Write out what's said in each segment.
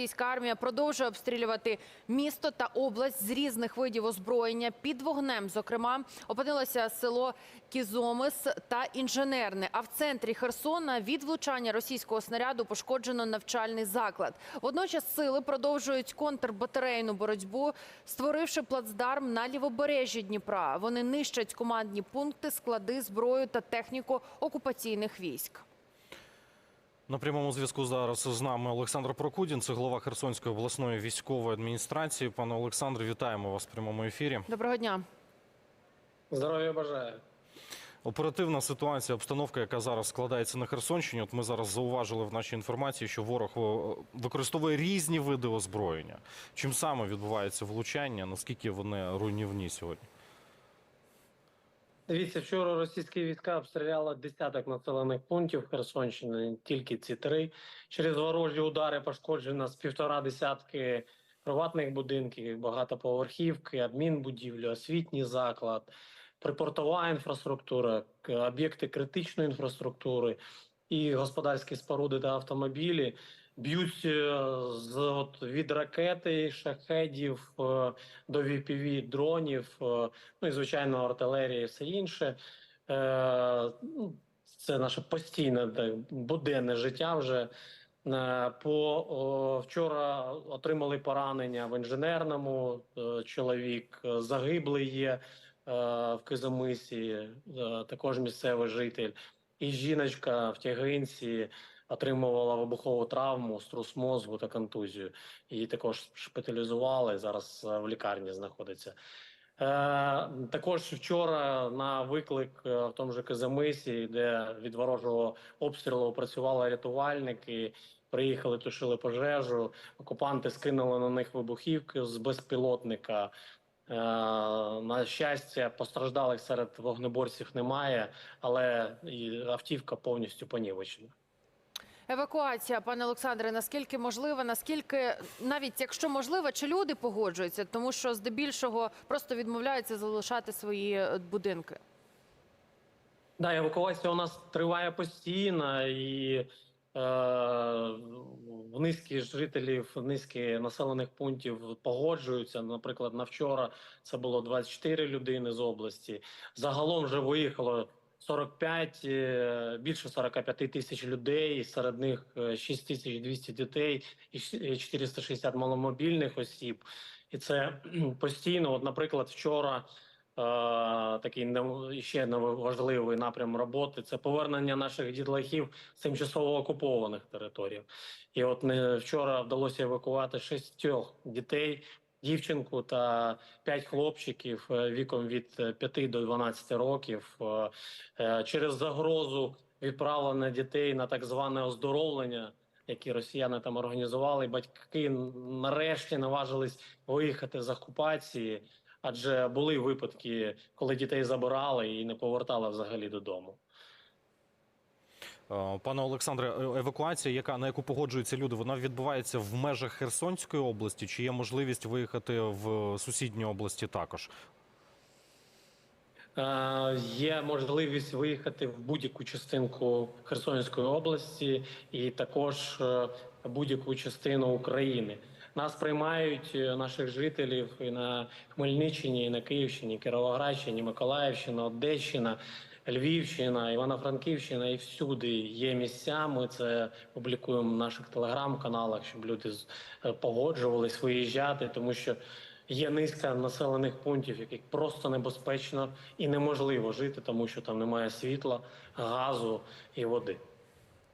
російська армія продовжує обстрілювати місто та область з різних видів озброєння. Під вогнем, зокрема, опинилося село Кізомис та інженерне. А в центрі Херсона від влучання російського снаряду пошкоджено навчальний заклад. Водночас сили продовжують контрбатарейну боротьбу, створивши плацдарм на лівобережжі Дніпра. Вони нищать командні пункти, склади, зброю та техніку окупаційних військ. На прямому зв'язку зараз з нами Олександр Прокудін, це голова Херсонської обласної військової адміністрації. Пане Олександре, вітаємо вас в прямому ефірі. Доброго дня. Здоров'я бажаю. Оперативна ситуація, обстановка, яка зараз складається на Херсонщині. От ми зараз зауважили в нашій інформації, що ворог використовує різні види озброєння. Чим саме відбувається влучання? Наскільки вони руйнівні сьогодні? Дивіться, вчора російські війська обстріляли десяток населених пунктів Херсонщини, тільки ці три. Через ворожі удари пошкоджено з півтора десятки приватних будинків, багатоповерхівки, адмінбудівлі, освітній заклад, припортова інфраструктура, об'єкти критичної інфраструктури і господарські споруди та автомобілі. Б'ють е, з от від ракети, шахедів е, до VPV дронів, е, ну і звичайно артилерія і все інше. Ну, Це наше постійне буденне життя вже. По вчора отримали поранення в інженерному. Чоловік загиблий є в Кизомисі, також місцевий житель. І жіночка в тягинці отримувала вибухову травму, струс мозку та контузію. Її також шпиталізували. Зараз в лікарні знаходиться. Е, також вчора на виклик е, в тому же Казамисі, де від ворожого обстрілу працювали рятувальники, приїхали, тушили пожежу. Окупанти скинули на них вибухівки з безпілотника. Е, на щастя, постраждалих серед вогнеборців немає, але і автівка повністю понівечена. Евакуація, пане Олександре, наскільки можлива, наскільки навіть якщо можливо, чи люди погоджуються, тому що здебільшого просто відмовляються залишати свої е, будинки. Да, евакуація у нас триває постійно, і в низки жителів, низки населених пунктів погоджуються. Наприклад, на вчора це було 24 людини з області. Загалом вже виїхало 45, е, більше 45 тисяч людей, серед них е, 6200 дітей і щ- і 460 маломобільних осіб. І це постійно. От, наприклад, вчора. Е, Такий ще важливий напрям роботи це повернення наших дітлахів з тимчасово окупованих територій. І от не вчора вдалося евакувати шістьох дітей, дівчинку та п'ять хлопчиків е, віком від 5 до 12 років е, е, через загрозу відправлення дітей на так зване оздоровлення. Які росіяни там організували, батьки нарешті наважились виїхати з окупації, адже були випадки, коли дітей забирали і не повертали взагалі додому. Е, Пане Олександре, е, евакуація, яка на яку погоджуються люди, вона відбувається в межах Херсонської області, чи є можливість виїхати в сусідні області також? Е, Є можливість виїхати в будь-яку частинку Херсонської області і також будь-яку частину України. Нас приймають е, наших жителів і на Хмельниччині, і на Київщині, Кіровоградщині, Миколаївщина, Одещина, Львівщина, Івано-Франківщина і всюди є місця. Ми це публікуємо в наших телеграм-каналах, щоб люди е, погоджувались виїжджати, тому що є низка населених пунктів, яких просто небезпечно і неможливо жити, тому що там немає світла, газу і води.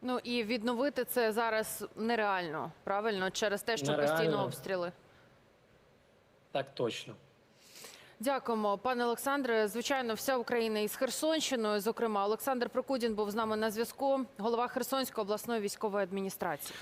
Ну і відновити це зараз нереально, правильно, через те, що Нереально. постійно обстріли. Так точно. Дякуємо, пане Олександре. Звичайно, вся Україна із Херсонщиною. Зокрема, Олександр Прокудін був з нами на зв'язку, голова Херсонської обласної військової адміністрації.